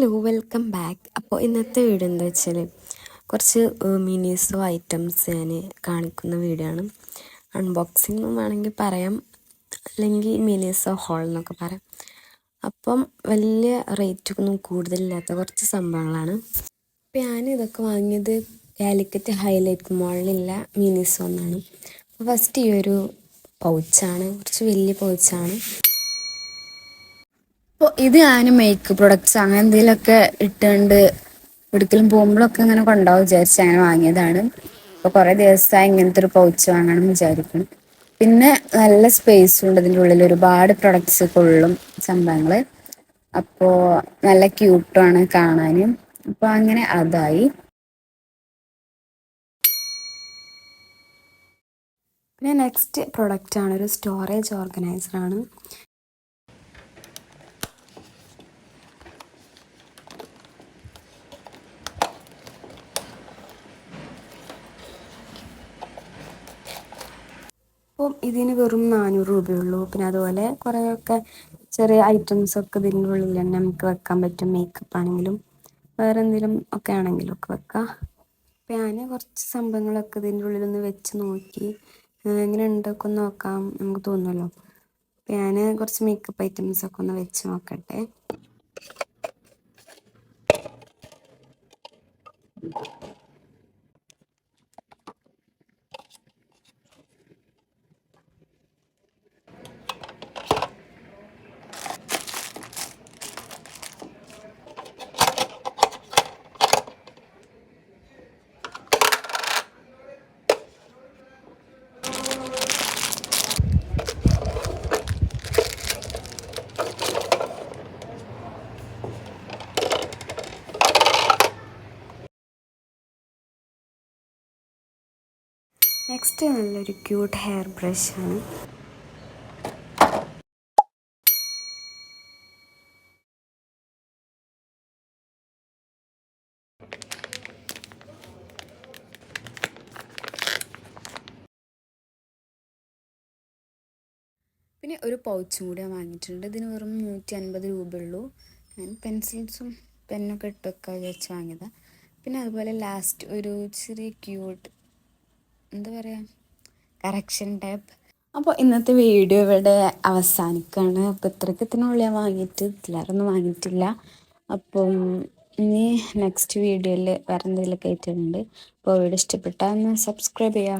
Hello welcome back. അപ്പോൾ ഇന്നത്തെ video എന്താ വെച്ചാൽ കുറച്ച് മിനീസോ ഐറ്റംസ് ഞാൻ കാണിക്കുന്ന വീഡിയോ ആണ്. അൺബോക്സിംഗ് വേണമെങ്കിൽ പറയാം. അല്ലെങ്കിൽ മിനീസോ ഹോൾ എന്നൊക്കെ പറയാം. അപ്പം വലിയ റേറ്റൊന്നും കൂടുതലില്ലാത്ത കുറച്ച് സംഭവങ്ങളാണ്. അപ്പം ഞാൻ ഇതൊക്കെ വാങ്ങിയത് കാലിക്കറ്റ് ഹൈലൈറ്റ് മോളിലുള്ള മിനീസോ എന്നാണ്. ഫസ്റ്റ് ഈ ഒരു പൗച്ചാണ് കുറച്ച് വലിയ പൗച്ചാണ് ഇത് ഞാൻ മേക്ക് പ്രൊഡക്ട്സ് അങ്ങനെ എന്തെങ്കിലുമൊക്കെ ഇട്ടുകൊണ്ട് എവിടേക്കെങ്കിലും പോകുമ്പോഴൊക്കെ ഇങ്ങനെ കൊണ്ടുപോകും വിചാരിച്ച് അങ്ങനെ വാങ്ങിയതാണ്. അപ്പോൾ കുറേ ദിവസമായി ഇങ്ങനത്തെ ഒരു പൗച്ച് വാങ്ങണം വിചാരിക്കണം പിന്നെ നല്ല സ്പേസ് ഉണ്ട് ഇതിന്റെ ഉള്ളിൽ. ഒരുപാട് പ്രൊഡക്ട്സ് കൊള്ളും സംഭവങ്ങൾ അപ്പോൾ നല്ല ക്യൂട്ടാണ് കാണാനും. അപ്പോൾ അങ്ങനെ അതായി. പിന്നെ നെക്സ്റ്റ് പ്രൊഡക്റ്റാണ് ഒരു സ്റ്റോറേജ് ഓർഗനൈസറാണ് അപ്പം ഇതിന് വെറും നാനൂറ് രൂപയുള്ളൂ. പിന്നെ അതുപോലെ കുറേയൊക്കെ ചെറിയ ഐറ്റംസ് ഒക്കെ ഇതിന്റെ ഉള്ളിൽ തന്നെ നമുക്ക് വെക്കാൻ പറ്റും. മേക്കപ്പ് ആണെങ്കിലും വേറെ എന്തെങ്കിലും ഒക്കെ ആണെങ്കിലും ഒക്കെ വെക്കാം. അപ്പം ഞാൻ കുറച്ച് സംഭവങ്ങളൊക്കെ ഇതിന്റെ ഉള്ളിലൊന്ന് വെച്ച് നോക്കി. എങ്ങനെ ഉണ്ടൊക്കെ ഒന്ന് നോക്കാം നമുക്ക് തോന്നുമല്ലോ. അപ്പം ഞാൻ കുറച്ച് മേക്കപ്പ് ഐറ്റംസ് ഒക്കെ ഒന്ന് വെച്ച് നോക്കട്ടെ. നെക്സ്റ്റ് നല്ലൊരു ക്യൂട്ട് ഹെയർ ബ്രഷാണ് പിന്നെ ഒരു പൗച്ചും കൂടി വാങ്ങിയിട്ടുണ്ട്. ഇതിന് വെറും നൂറ്റി അൻപത് രൂപയുള്ളൂ. ഞാൻ പെൻസിൽസും പെന്നൊക്കെ ഇട്ടൊക്കെ വെച്ച് വാങ്ങിയതാണ് പിന്നെ അതുപോലെ ലാസ്റ്റ് ഒരു ചെറിയ ക്യൂട്ട് എന്താ പറയുക കറക്ഷൻ ടൈപ്പ് അപ്പോൾ ഇന്നത്തെ വീഡിയോ ഇവിടെ അവസാനിക്കുകയാണ് അപ്പോൾ ഇത്രയ്ക്കത്തിനുള്ളിൽ ഞാൻ വാങ്ങിയിട്ട് ഇതിലൊന്നും വാങ്ങിയിട്ടില്ല. അപ്പം ഇനി നെക്സ്റ്റ് വീഡിയോയിൽ വേറെ എന്തെങ്കിലുമൊക്കെ ആയിട്ടുണ്ട് അപ്പോൾ വീഡിയോ ഇഷ്ടപ്പെട്ടാൽ ഒന്ന് സബ്സ്ക്രൈബ് ചെയ്യുക